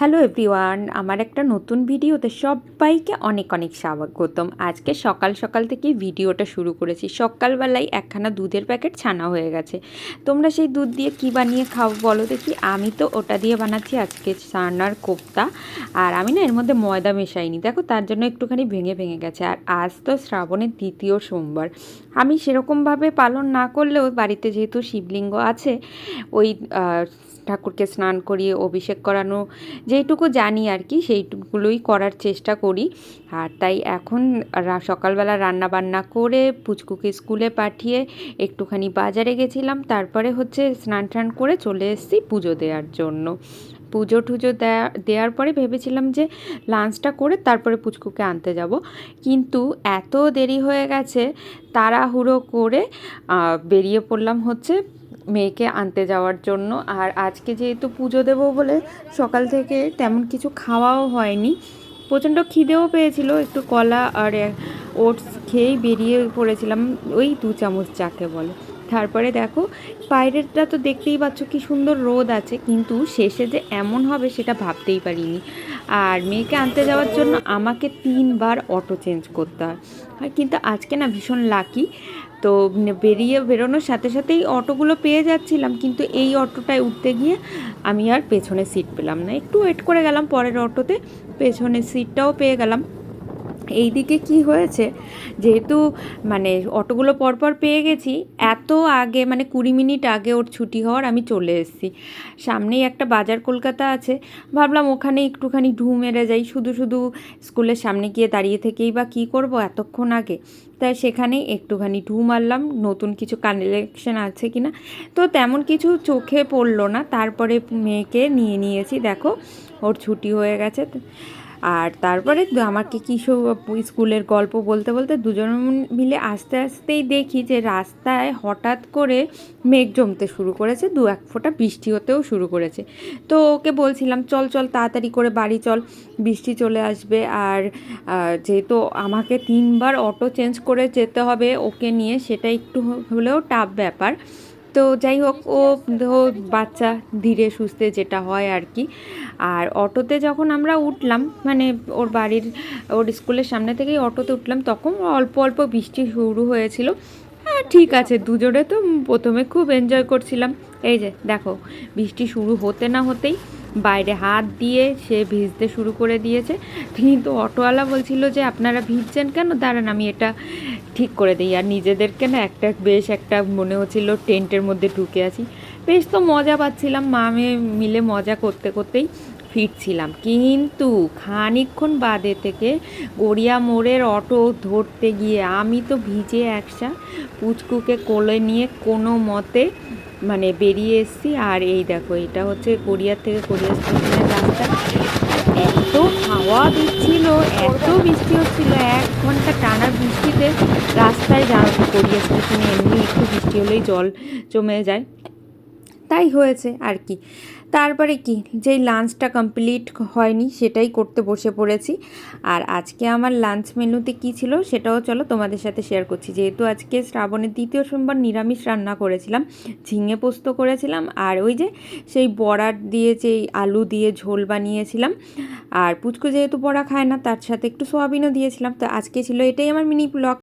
Hello everyone, আমার একটা নতুন ভিডিওতে সবাইকে অনেক অনেক স্বাগতম। আজকে সকাল সকাল থেকে ভিডিওটা শুরু করেছি। সকালবেলায় একখানা দুধের প্যাকেট ছানা হয়ে গেছে। তোমরা সেই দুধ দিয়ে কি বানিয়ে খাও বলো দেখি। আমি তো ওটা দিয়ে বানাচ্ছি আজকে ছানার কোপ্তা। আর আমি না এর মধ্যে ময়দা মেশাইনি। দেখো তার জন্য একটুখানি ভেঙে ভেঙে গেছে। আর আজ তো শ্রাবণের দ্বিতীয় সোমবার। আমি সেরকমভাবে পালন না করলেও বাড়িতে যেহেতু শিবলিঙ্গ আছে, ওই ঠাকুরকে স্নান করিয়ে অভিষেক করানো যেইটুকু জানি আর কি সেইটুকুগুলোই করার চেষ্টা করি। আর তাই এখন সকালবেলা রান্না বান্না করে পুচকুকে স্কুলে পাঠিয়ে একটুখানি বাজারে গেছিলাম। তারপরে হচ্ছে স্নান টান করে চলে এসেছি পুজো দেওয়ার জন্য। পুজো টুজো দেওয়ার পরে ভেবেছিলাম যে লাঞ্চটা করে তারপরে পুচকুকে আনতে যাব। কিন্তু এত দেরি হয়ে গেছে, তাড়াহুড়ো করে বেরিয়ে পড়লাম হচ্ছে মেয়েকে আনতে যাওয়ার জন্য। আর আজকে যেহেতু পুজো দেবো বলে সকাল থেকে তেমন কিছু খাওয়াও হয়নি, প্রচণ্ড খিদেও পেয়েছিল, একটু কলা আর ওটস খেয়েই বেরিয়ে পড়েছিলাম, ওই দু চামচ চাকে বলে। তারপরে দেখো বাইরেটা তো দেখতেই পাচ্ছ কি সুন্দর রোদ আছে, কিন্তু শেষে যে এমন হবে সেটা ভাবতেই পারিনি। আর মেয়েকে আনতে যাওয়ার জন্য আমাকে তিনবার অটো চেঞ্জ করতে হয়। কিন্তু আজকে না ভীষণ লাকি তো বেরিয়ে বেরোনোর সাথে সাথেই অটোগুলো পেয়ে যাচ্ছিলাম, কিন্তু এই অটোটায় উঠতে গিয়ে আমি আর পেছনে সিট পেলাম না। একটু ওয়েট করে গেলাম পরের অটোতে, পেছনের সিটটাও পেয়ে গেলাম। এইদিকে কি হয়েছে? যেহেতু মানে অটোগুলো পরপর পেয়ে গেছি, এত আগে মানে কুড়ি মিনিট আগে ওর ছুটি হওয়ার আমি চলে এসেছি। সামনেই একটা বাজার কলকাতা আছে, ভাবলাম ওখানে একটুখানি ঢু মেরে যাই, শুধু শুধু স্কুলের সামনে গিয়ে দাঁড়িয়ে থেকেই বা কী করব এতক্ষণ আগে। তাই সেখানেই একটুখানি ঢু মারলাম, নতুন কিছু কালেকশন আছে কি না? তো তেমন কিছু চোখে পড়ল না, তারপরে মেয়েকে নিয়ে নিয়েছি, দেখো, ওর ছুটি হয়ে গেছে। আর তারপরে আমাকে কিছু স্কুলের গল্প বলতে বলতে দুজন মিলে আস্তে আস্তেই দেখি যে রাস্তায় হঠাৎ করে মেঘ জমতে শুরু করেছে, দু এক ফোঁটা বৃষ্টি হতেও শুরু করেছে। তো ওকে বলছিলাম, চল চল, তাড়াতাড়ি করে বাড়ি চল, বৃষ্টি চলে আসবে। আর যেহেতু আমাকে তিনবার অটো চেঞ্জ করে যেতে হবে ওকে নিয়ে, সেটা একটু হলেও টাফ ব্যাপার। তো যাই হোক, ও বাচ্চা ধীরে সুস্থে যেটা হয় আর কি। আর অটোতে যখন আমরা উঠলাম মানে ওর বাড়ির, ওর স্কুলের সামনে থেকেই অটোতে উঠলাম, তখন অল্প অল্প বৃষ্টি শুরু হয়েছিল। হ্যাঁ ঠিক আছে, দুজনে তো প্রথমে খুব এনজয় করছিলাম। এই যে দেখো, বৃষ্টি শুরু হতে না হতেই বাইরে হাত দিয়ে সে ভিজতে শুরু করে দিয়েছে। কিন্তু অটোওয়ালা বলছিল যে, আপনারা ভিজছেন কেন? দাঁড়ান, আমি এটা ঠিক করে দিই। আর নিজেদেরকে না একটা বেশ একটা মনে হচ্ছিল টেন্টের মধ্যে ঢুকে আছি। বেশ তো মজা পাচ্ছিলাম, মা মেয়ে মিলে মজা করতে করতেই ফিরছিলাম। কিন্তু খানিকক্ষণ বাদে থেকে গড়িয়া মোড়ের অটো ধরতে গিয়ে আমি তো ভিজে একসা পুচকুকে কোলে নিয়ে কোনো মতে মানে বেরিয়ে এসেছি, আর এই দেখো, এটা হচ্ছে কোরিয়ার থেকে কোরিয়ার স্টেশনের রাস্তা। এত হাওয়া দিচ্ছিল, এত বৃষ্টি হচ্ছিল, এক ঘণ্টা টানা বৃষ্টিতে রাস্তায় জানো তো গড়িয়া স্টেশনে এমনি একটু বৃষ্টি হলেই জল জমে যায়। তাই হয়েছে আর কি। তারপরে কি? যেই লাঞ্চটা কমপ্লিট হয়নি, সেটাই করতে বসে পড়েছি। আর আজকে আমার লাঞ্চ মেনুতে কি ছিল, সেটাও চলো তোমাদের সাথে শেয়ার করছি। যেহেতু আজকে শ্রাবণের দ্বিতীয় সোমবার নিরামিষ রান্না করেছিলাম, ঝিঙে পোস্ত করেছিলাম, আর ওই যে সেই বড়ার দিয়ে যে আলু দিয়ে ঝোল বানিয়েছিলাম। আর পুচকু যেহেতু বড়া খায় না, তার সাথে একটু সোয়াবিনও দিয়েছিলাম। তো আজকে ছিল এটাই আমার মিনি ব্লগ